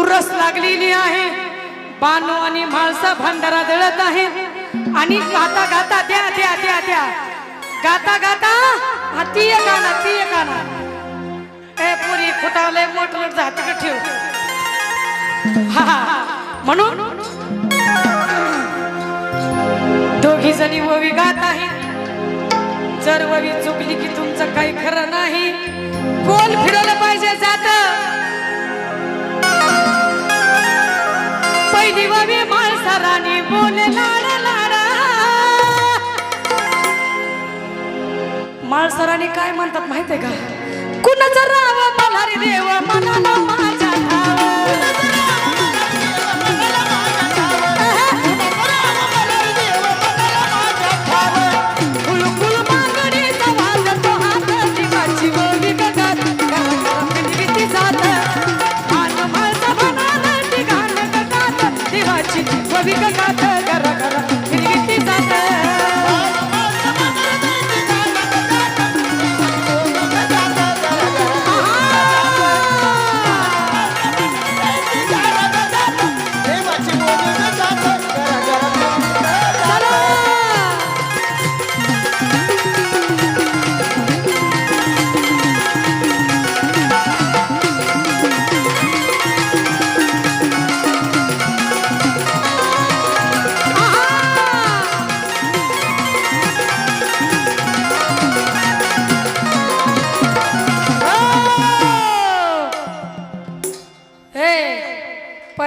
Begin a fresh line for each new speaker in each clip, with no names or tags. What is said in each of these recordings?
चुरस लागलेली आहे. बानो आणि माणसं भांडारा दळत आहे आणि गाता गाता द्या द्या द्या द्या. गाता गाता हा ती ती गाणं ए पुरी खुटावलंय मोठ जाती ठेव. हा म्हणून दोघी जणी ववी गात आहेत. जर ववी चुकली की तुमचं काही खरं नाही. कोण फिरवलं पाहिजे जात? पहिली ववी माळसरानी लाड लाडा. माळसरानी काय म्हणतात माहितीये का? कुणाचं राव मल्हारी देव मनाला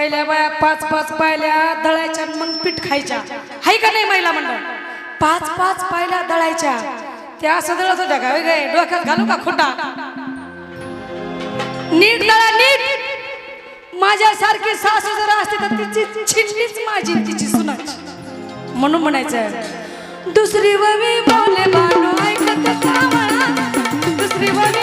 पहिल्या बाया पाच पाच पायल्या दळायच्या मग पीठ खायच्या. हाय का नाही महिला मंडळ? पाच पाच पायल्या दळायच्या. त्या असं दळत होत्या का? वेगळे डोक्यात घालू का खोटा? नीट दळा नीट! माझ्यासारखी सासू जर असते तर तिची छिन्नीच माझी तिची सुनाची. म्हणून म्हणायचं दुसरी ववी बोले बानो ऐकत दुसरी ववी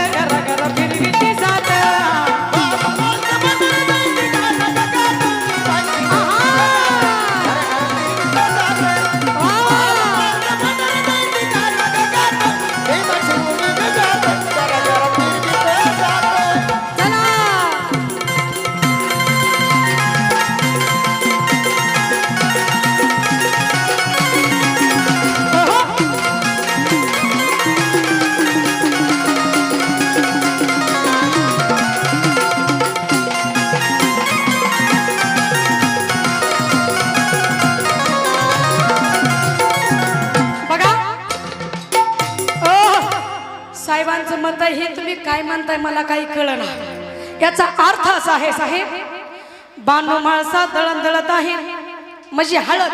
म्हणताय हे तुम्ही काय म्हणताय मला काही कळना. याचा अर्थ असा आहे साहेब बानू माळसा दळण दळत आहे. म्हणजे हळद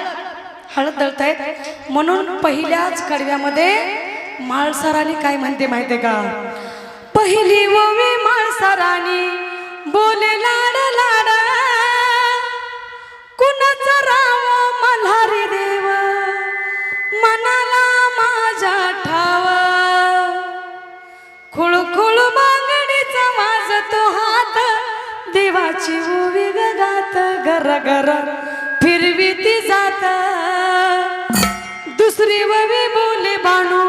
हळद दळतायत. म्हणून पहिल्याच कडव्यामध्ये माळसाराणी काय म्हणते माहितीये का? पहिली ओवी माळसाराणी बोले लाडला देवाची ओवी गात गर गर फिरवी ती जात. दुसरी ववी बोले बाणू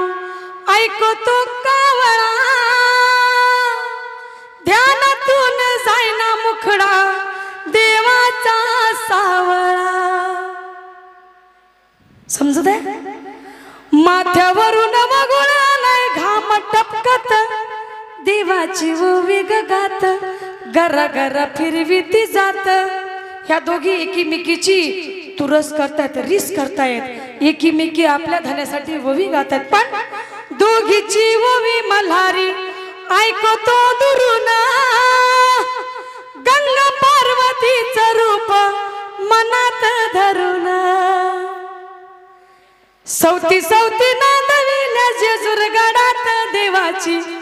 ऐकतो कावळा ध्यानातून जायना मुखडा देवाचा सावळा. समजत आहे माथ्यावरून वगुळालाय घाम टपकत देवाची ओवी गात घरा घरा फिरवी ती जात. ह्या दोघी एकीमेकीची तुरस करतायत रिस करतायत. एकीमेकी आपल्या धन्यासाठी ओवी गातात. पण दोघीची ओवी मल्हारी ऐकतो दुरून. गंगा पार्वतीच रूप मनात धरून. सौती सौती नांदविल्या जेजूर गडात देवाची.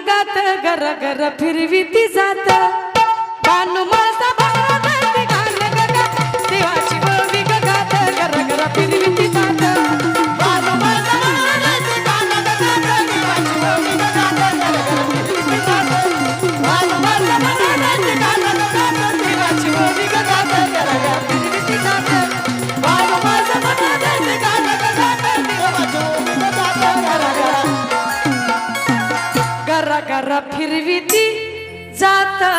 ओवी गात गर गर फिरवी ती जात. बानू माझा गर फिरविती जाता